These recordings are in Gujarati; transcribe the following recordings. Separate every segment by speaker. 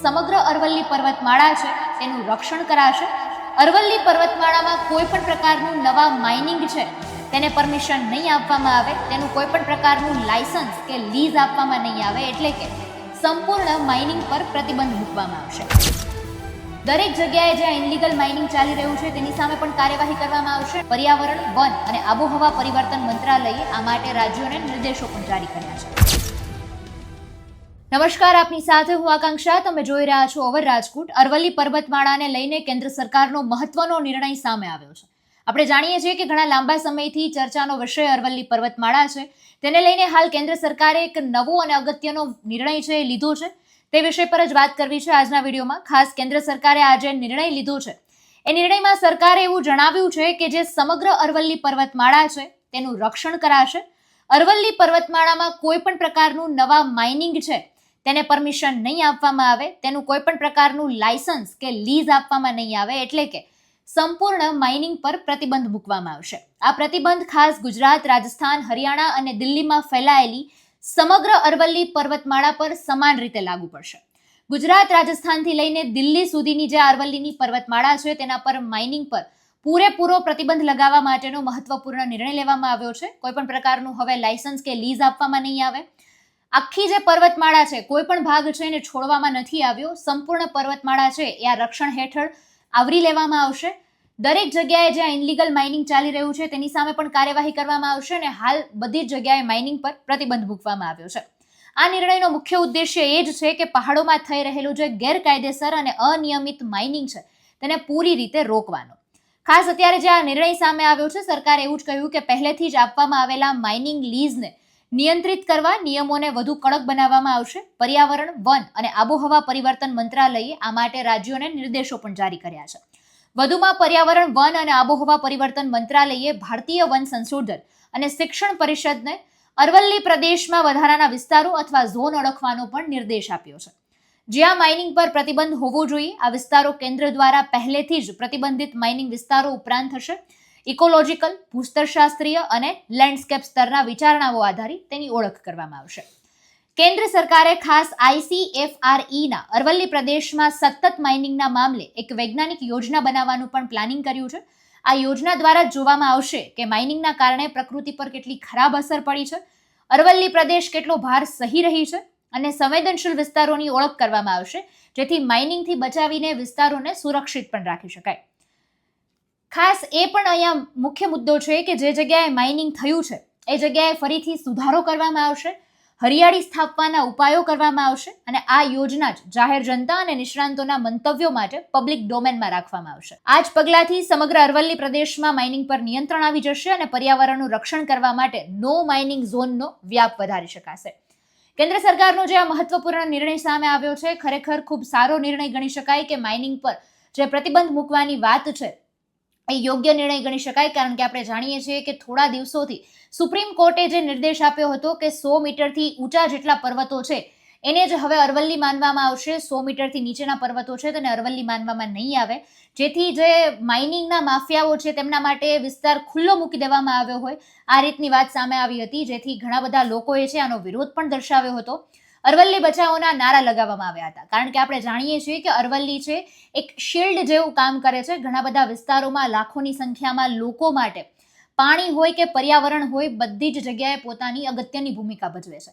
Speaker 1: સમગ્ર અરવલ્લી પર્વતમાળા છે, તેનું રક્ષણ કરાશે. અરવલ્લી પર્વતમાળામાં કોઈ પણ પ્રકારનું નવા માઇનિંગ છે, તેને પરમિશન નહીં આપવામાં આવે, તેનું કોઈ પણ પ્રકારનું લાયસન્સ કે લીઝ આપવામાં નહીં આવે, એટલે કે સંપૂર્ણ માઇનિંગ પર પ્રતિબંધ મૂકવામાં આવશે. દરેક જગ્યાએ જ્યાં ઇનલીગલ માઇનિંગ ચાલી રહ્યું છે, તેની સામે પણ કાર્યવાહી કરવામાં આવશે. પર્યાવરણ, વન અને આબોહવા પરિવર્તન મંત્રાલયે આ માટે રાજ્યોને નિર્દેશો પણ જારી કર્યા છે. નમસ્કાર, આપની સાથે હું આકાંક્ષા. તમે જોઈ રહ્યા છો ઓવર રાજકોટ. અરવલ્લી પર્વતમાળાને લઈને કેન્દ્ર સરકારનો મહત્વનો નિર્ણય સામે આવ્યો છે. આપણે જાણીએ છીએ કે ઘણા લાંબા સમયથી ચર્ચાનો વિષય અરવલ્લી પર્વતમાળા છે. તેને લઈને હાલ કેન્દ્ર સરકારે એક નવો અને અગત્યનો નિર્ણય છે એ લીધો છે. તે વિષય પર જ વાત કરવી છે આજના વિડીયોમાં. ખાસ કેન્દ્ર સરકારે આજે નિર્ણય લીધો છે. એ નિર્ણયમાં સરકારે એવું જણાવ્યું છે કે જે સમગ્ર અરવલ્લી પર્વતમાળા છે, તેનું રક્ષણ કરાશે. અરવલ્લી પર્વતમાળામાં કોઈ પણ પ્રકારનું નવા માઇનિંગ છે તેને પરમિશન નહીં આપવામાં આવે, તેનું કોઈ પણ પ્રકારનું લાયસન્સ કે લીઝ આપવામાં નહીં આવે, એટલે કે સંપૂર્ણ માઇનિંગ પર પ્રતિબંધ મૂકવામાં આવશે. આ પ્રતિબંધ ખાસ ગુજરાત, રાજસ્થાન, હરિયાણા અને દિલ્હીમાં ફેલાયેલી સમગ્ર અરવલ્લી પર્વતમાળા પર સમાન રીતે લાગુ પડશે. ગુજરાત, રાજસ્થાનથી લઈને દિલ્હી સુધીની જે અરવલ્લીની પર્વતમાળા છે, તેના પર માઇનિંગ પર પૂરેપૂરો પ્રતિબંધ લગાવવા માટેનો મહત્વપૂર્ણ નિર્ણય લેવામાં આવ્યો છે. કોઈ પણ પ્રકારનું હવે લાયસન્સ કે લીઝ આપવામાં નહીં આવે. આખી જે પર્વતમાળા છે, કોઈ પણ ભાગ છે એને છોડવામાં નથી આવ્યો, સંપૂર્ણ પર્વતમાળા છે, એ આ રક્ષણ હેઠળ આવરી લેવામાં આવશે. દરેક જગ્યાએ જ્યાં ઇનલીગલ માઇનિંગ ચાલી રહ્યું છે, તેની સામે પણ કાર્યવાહી કરવામાં આવશે અને હાલ બધી જ જગ્યાએ માઇનિંગ પર પ્રતિબંધ મૂકવામાં આવ્યો છે. આ નિર્ણયનો મુખ્ય ઉદ્દેશ્ય એ જ છે કે પહાડોમાં થઈ રહેલું જે ગેરકાયદેસર અને અનિયમિત માઇનિંગ છે, તેને પૂરી રીતે રોકવાનો. ખાસ અત્યારે જે આ નિર્ણય સામે આવ્યો છે, સરકારે એવું જ કહ્યું કે પહેલેથી જ આપવામાં આવેલા માઇનિંગ લીઝને નિયંત્રિત કરવા નિયમોને વધુ કડક બનાવવામાં આવશે. પર્યાવરણ, વન અને આબોહવા પરિવર્તન મંત્રાલયે આ માટે રાજ્યોને નિર્દેશો પણ જારી કર્યા છે. વધુમાં પર્યાવરણ, વન અને આબોહવા પરિવર્તન મંત્રાલયે ભારતીય વન સંશોધન અને શિક્ષણ પરિષદને અરવલ્લી પ્રદેશમાં વધારાના વિસ્તારો અથવા ઝોન ઓળખવાનો પણ નિર્દેશ આપ્યો છે. જ્યાં માઇનિંગ પર પ્રતિબંધ હોવો જોઈએ, આ વિસ્તારો કેન્દ્ર દ્વારા પહેલેથી જ પ્રતિબંધિત માઇનિંગ વિસ્તારો ઉપરાંત થશે ઇકોલોજીકલ, ભૂસ્તરશાસ્ત્રીય અને લેન્ડસ્કેપ સ્તરના વિચારણાઓ આધારિત તેની ઓળખ કરવામાં આવશે. કેન્દ્ર સરકારે ખાસ આઈસીએફઆરઈના અરવલ્લી પ્રદેશમાં સતત માઇનિંગના મામલે એક વૈજ્ઞાનિક યોજના બનાવવાનું પણ પ્લાનિંગ કર્યું છે. આ યોજના દ્વારા જોવામાં આવશે કે માઇનિંગના કારણે પ્રકૃતિ પર કેટલી ખરાબ અસર પડી છે. અરવલ્લી પ્રદેશ કેટલો ભાર સહી રહી છે અને સંવેદનશીલ વિસ્તારોની ઓળખ કરવામાં આવશે, જેથી માઇનિંગથી બચાવીને વિસ્તારોને સુરક્ષિત પણ રાખી શકાય. ખાસ એ પણ અહીંયા મુખ્ય મુદ્દો છે કે જે જગ્યાએ માઇનિંગ થયું છે, એ જગ્યાએ ફરીથી સુધારો કરવામાં આવશે, હરિયાળી સ્થાપવાના ઉપાયો કરવામાં આવશે અને આ યોજના જ જાહેર જનતા અને નિષ્ણાંતોના મંતવ્યો માટે પબ્લિક ડોમેનમાં રાખવામાં આવશે. આ જ પગલાંથી સમગ્ર અરવલ્લી પ્રદેશમાં માઇનિંગ પર નિયંત્રણ આવી જશે અને પર્યાવરણનું રક્ષણ કરવા માટે નો માઇનિંગ ઝોનનો વ્યાપ વધારી શકાશે. કેન્દ્ર સરકારનો જે આ મહત્વપૂર્ણ નિર્ણય સામે આવ્યો છે, ખરેખર ખૂબ સારો નિર્ણય ગણી શકાય કે માઇનિંગ પર જે પ્રતિબંધ મૂકવાની વાત છે એ યોગ્ય નિર્ણય ગણી શકાય, કારણ કે આપણે જાણીએ છીએ કે થોડા દિવસોથી સુપ્રીમ કોર્ટે જે નિર્દેશ આપ્યો હતો કે સો મીટરથી ઊંચા જેટલા પર્વતો છે, એને જ હવે અરવલ્લી માનવામાં આવશે. સો મીટરથી નીચેના પર્વતો છે તેને અરવલ્લી માનવામાં નહીં આવે. જેથી જે માઇનિંગના માફિયાઓ છે તેમના માટે વિસ્તાર ખુલ્લો મૂકી દેવામાં આવ્યો હોય. આ રીતની વાત સામે આવી હતી, જેથી ઘણા બધા લોકોએ છે આનો વિરોધ પણ દર્શાવ્યો હતો. અરવલ્લી બચાવોના નારા લગાવવામાં આવ્યા હતા. કારણ કે આપણે જાણીએ છીએ કે અરવલ્લી છે એક શિલ્ડ જેવું કામ કરે છે. ઘણા બધા વિસ્તારોમાં લાખોની સંખ્યામાં લોકો માટે પાણી હોય કે પર્યાવરણ હોય બધી જ જગ્યાએ પોતાની અગત્યની ભૂમિકા ભજવે છે.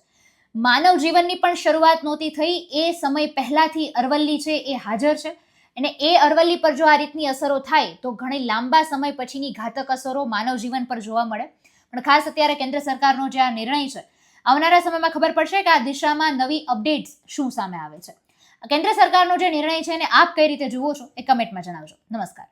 Speaker 1: માનવ જીવનની પણ શરૂઆત નહોતી થઈ. એ સમય પહેલાથી અરવલ્લી છે એ હાજર છે. અને એ અરવલ્લી પર જો આ રીતની અસરો થાય, તો ઘણી લાંબા સમય પછીની ઘાતક અસરો માનવ જીવન પર જોવા મળે. પણ ખાસ અત્યારે કેન્દ્ર સરકારનો જે આ નિર્ણય છે આવનારા સમયમાં ખબર પડશે કે આ દિશામાં નવી અપડેટ્સ શું સામે આવે છે. કેન્દ્ર સરકારનો જે નિર્ણય છે એને આપ કઈ રીતે જુઓ છો એ કમેન્ટમાં જણાવજો. નમસ્કાર.